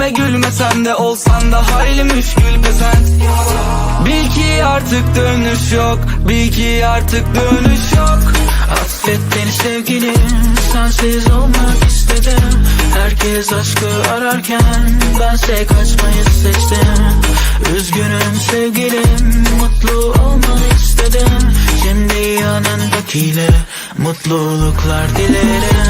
Yüzüme gülmesen de Olsan da hayli müşkül pesent Bil ki artık dönüş yok Bil ki artık dönüş yok. Affet beni sevgilim Sensiz olmak istedim. Herkes aşkı ararken Bense kaçmayı seçtim. Üzgünüm sevgilim Mutlu olmanı istedim. Şimdi yanındakiyle Mutluluklar dilerim